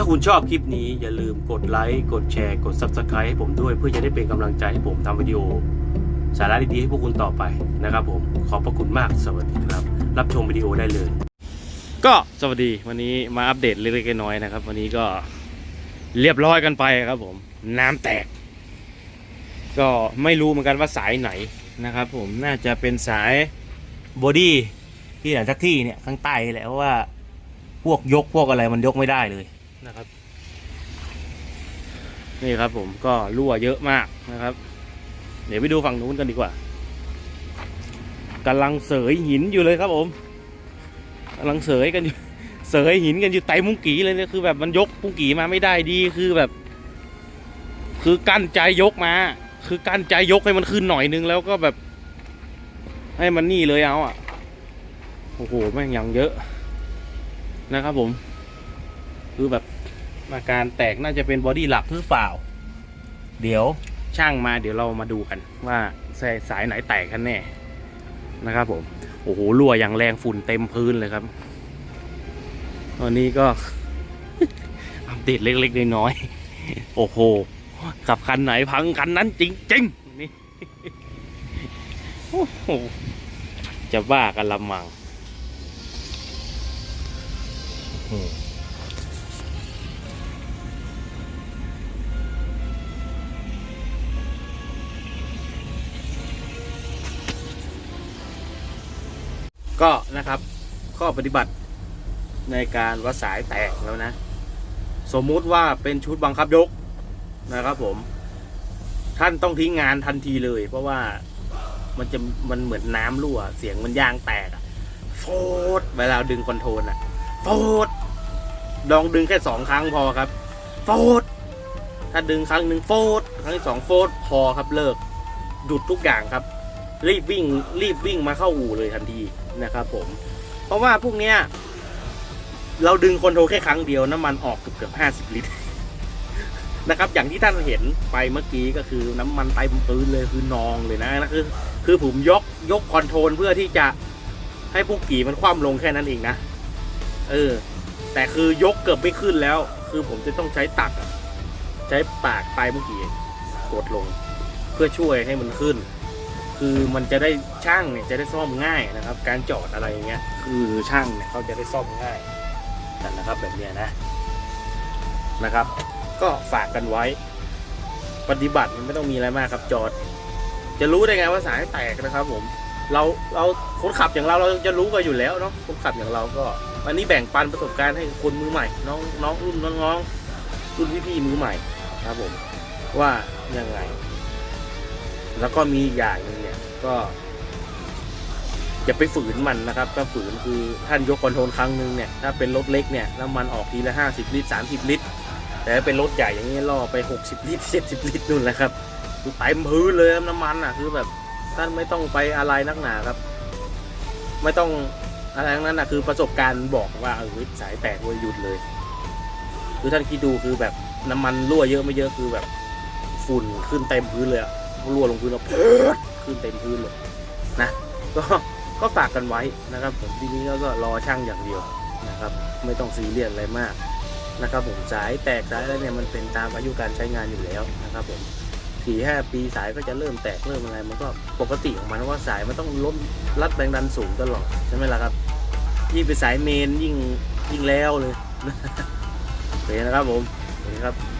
ถ้าคุณชอบคลิปนี้อย่าลืมกดไลค์กดแชร์กด Subscribe ให้ผมด้วย เพื่อจะได้เป็นกำลังใจให้ผมทำวิดีโอ สาระดีๆให้พวกคุณต่อไปนะครับผมขอบพระคุณมากสวัสดีครับ รับชมวิดีโอได้เลย ก็สวัสดีวันนี้มาอัปเดตเล็กๆน้อยๆนะครับ วันนี้ก็เรียบร้อยกันไปครับผม น้ำแตก ก็ไม่รู้เหมือนกันว่าสายไหนนะครับ ผมน่าจะเป็นสายบอดี้ที่ไหนสักที่เนี่ยข้างใต้แหละเพราะว่าพวกยกพวกอะไรมันยกไม่ได้เลย นะครับ นี่ครับผมก็รั่วเยอะมากนะครับ เดี๋ยวไปดูฝั่งนู้นกันดีกว่ากำลังเสยหินอยู่เลยครับผมกำลังเสยกันอยู่เสยหินกันอยู่ไตมุ้งกีเลยเนี่ยคือแบบมันยกมุ้งกีมาไม่ได้ดีคือแบบ คือกั้นใจยกมา คือกั้นใจยกให้มันขึ้นหน่อยนึงแล้วก็แบบ ให้มันนี่เลยเอาอะโอ้โหแม่งย่างเยอะนะครับผม คือแบบอาการแตกน่าจะเป็นบอดี้หลักหรือเปล่า เดี๋ยวช่างมาเดี๋ยวเรามาดูกัน ว่าสายสายไหนแตกกันแน่นะครับผมโอ้โหรั่วอย่างแรงฝุ่นเต็มพื้นเลยครับวันนี้ก็ อัปเดตเล็กๆน้อยๆโอ้โหขับคันไหนพังคันนั้นจริงๆนี่โอ้โหจะบ้ากันละมัง อืม ก็นะครับข้อปฏิบัติในการวัดสายแตกแล้วนะ สมมุติว่าเป็นชุดบังคับยกนะครับผม ท่านต้องทิ้งงานทันทีเลย เพราะว่ามันจะมันเหมือนน้ำรั่ว เสียงมันยางแตกอะโฟดเวลาดึงคอนโทรลอะโฟดลองดึงแค่สองครั้งพอครับ โฟดถ้าดึงครั้งหนึ่งโฟดครั้งที่สองโฟดพอครับเลิกหยุดทุกอย่างครับ รีบวิ่งรีบวิ่งมาเข้าอู่เลยทันทีนะครับผม เพราะว่าพวกเนี้ยเราดึงคอนโทรแค่ครั้งเดียวน้ำมันออกเกือบเกือบห้าสิบลิตรนะครับอย่างที่ท่านเห็นไปเมื่อกี้ก็คือน้ำมันเต็มปืนเลยคือนองเลยนะนะคือคือผมยกยกคอนโทรลเพื่อที่จะให้พวกกี่มันคว่ำลงแค่นั้นเองนะ เออ แต่คือยกเกือบไม่ขึ้นแล้ว คือผมจะต้องใช้ตัก ใช้ปากปลายเมื่อกี้กดลง เพื่อช่วยให้มันขึ้น คือมันจะได้ช่างเนี่ยจะได้ซ่อมง่ายนะครับ การจอดอะไรอย่างเงี้ยคือช่างเนี่ยเขาจะได้ซ่อมง่ายกันนะครับแบบเนี้ยนะนะครับ ก็ฝากกันไว้ ปฏิบัติมันไม่ต้องมีอะไรมากครับจอด จะรู้ได้ไงว่าสายแตกนะครับ ผม เราเราคนขับอย่างเราเราจะรู้กันอยู่แล้วเนาะคนขับอย่างเราก็วันนี้แบ่งปันประสบการณ์ให้คนมือใหม่ น้องน้องรุ่นน้องๆรุ่นพี่ๆมือใหม่ครับผมว่ายังไง แล้วก็มีอย่างหนึงเนี่ยก็อย่าไปฝืนมันนะครับ ถ้าฝืนคือท่านยกคอนโทรลครั้งหนึ่งเนี่ยถ้าเป็นรถเล็กเนี่ยน้ำมันออกทีละห้าสิบลิตรสามสิบลิตร แต่เป็นรถใหญ่อย่างนี้ล่อไปหกสิบลิตรเจ็ดสิบลิตรนู่นแหละครับคือเต็มพื้นเลยน้ำมันอะคือแบบท่านไม่ต้องไปอะไรนักหนาครับ ไม่ต้องอะไรทั้งนั้นอะคือประสบการณ์บอกว่าเออสายแตกเลยหยุดเลย คือท่านคิดดูคือแบบน้ำมันรั่วเยอะไม่เยอะคือแบบฝุ่นขึ้นเต็มพื้นเลยอะ รั่วลงพื้นแล้วเพิดขึ้นเต็มพื้นเลยนะก็ก็ฝากกันไว้นะครับ ผมทีนี้ก็รอช่างอย่างเดียวนะครับ ไม่ต้องซีเรียสอะไรมากนะครับ ผมสายแตกสายอะไรเนี่ยมันเป็นตามอายุการใช้งานอยู่แล้วนะครับ ผมสี่ห้าปีสายก็จะเริ่มแตกเริ่มอะไรมันก็ปกติของมันว่าสายมันต้องลดรัดแรงดันสูงตลอดใช่ไหมล่ะครับยิ่งเป็นสายเมนยิ่งยิ่งแล้วเลยโอเคนะครับผมสวัสดีครับ